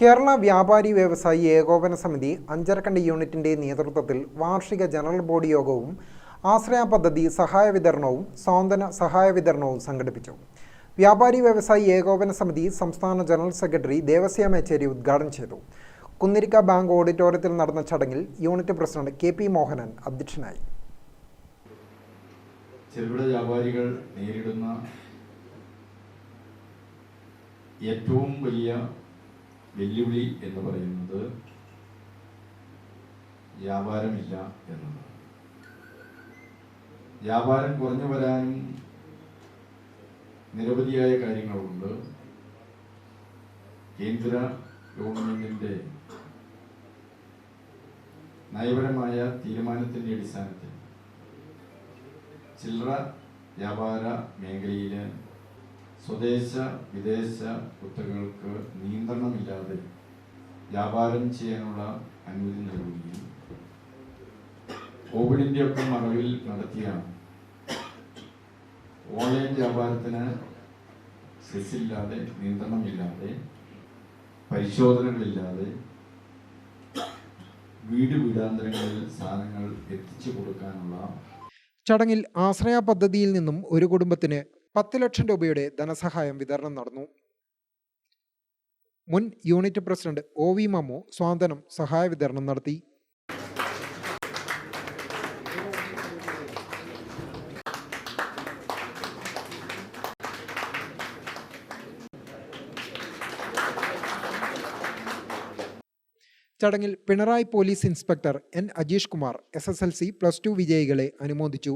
കേരള വ്യാപാരി വ്യവസായി ഏകോപന സമിതി അഞ്ചരക്കണ്ടി യൂണിറ്റിന്റെ നേതൃത്വത്തിൽ വാർഷിക ജനറൽ ബോഡി യോഗവും ആശ്രയ പദ്ധതി സഹായ വിതരണവും സ്വാന്തന സഹായ വിതരണവും സംഘടിപ്പിച്ചു. വ്യാപാരി വ്യവസായി ഏകോപന സമിതി സംസ്ഥാന ജനറൽ സെക്രട്ടറി ദേവസ്യ മേച്ചേരി ഉദ്ഘാടനം ചെയ്തു. കുന്നിരിക്ക ബാങ്ക് ഓഡിറ്റോറിയത്തിൽ നടന്ന ചടങ്ങിൽ unit president K P Mohanan അധ്യക്ഷനായി. ചെറുകിട വ്യാപാരികൾ നേരിടുന്ന ഏറ്റവും വലിയ വെല്ലുവിളി എന്ന് പറയുന്നത് വ്യാപാരമില്ല എന്നതാണ് വ്യാപാരം കുറഞ്ഞു വരാനും നിരവധിയായ കാര്യങ്ങളുണ്ട്. കേന്ദ്ര ഗവൺമെന്റിന്റെ നയപരമായ തീരുമാനത്തിന്റെ അടിസ്ഥാനത്തിൽ ചില്ലറ വ്യാപാര മേഖലയിൽ സ്വദേശ വിദേശ കുത്തകൾക്ക് നിയന്ത്രണമില്ലാതെ വ്യാപാരം ചെയ്യാനുള്ള അനുമതി നൽകുകയും കോവിഡിന്റെ ഒക്കെ മറവിൽ നടത്തിയ ഓൺലൈൻ വ്യാപാരത്തിന് സെസ്സില്ലാതെ നിയന്ത്രണമില്ലാതെ പരിശോധനകളില്ലാതെ വീട് വീടാന്തരങ്ങളിൽ സാധനങ്ങൾ എത്തിച്ചു കൊടുക്കാനുള്ള ചടങ്ങിൽ ആശ്രയ പദ്ധതിയിൽ നിന്നും ഒരു കുടുംബത്തിന് പത്ത് ലക്ഷം രൂപയുടെ ധനസഹായം വിതരണം നടന്നു. മുൻ unit president O V Mammu സ്വാന്തനം സഹായ വിതരണം നടത്തി. ചടങ്ങിൽ Pinarayi police inspector N Ajeesh Kumar S S L C plus two വിജയികളെ അനുമോദിച്ചു.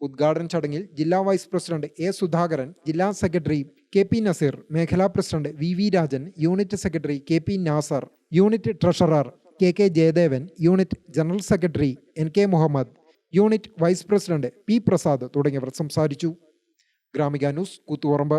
ഉദ്ഘാടന ചടങ്ങിൽ ജില്ലാ വൈസ് പ്രസിഡന്റ് എ സുധാകരൻ ജില്ലാ സെക്രട്ടറി കെ പി നസീർ മേഖലാ president V V Rajan unit secretary K P Nasar unit treasurer K K Jayadevan unit general secretary N K Muhammad unit vice president P Prasad തുടങ്ങിയവർ സംസാരിച്ചു. Gramika news Koothuparamba.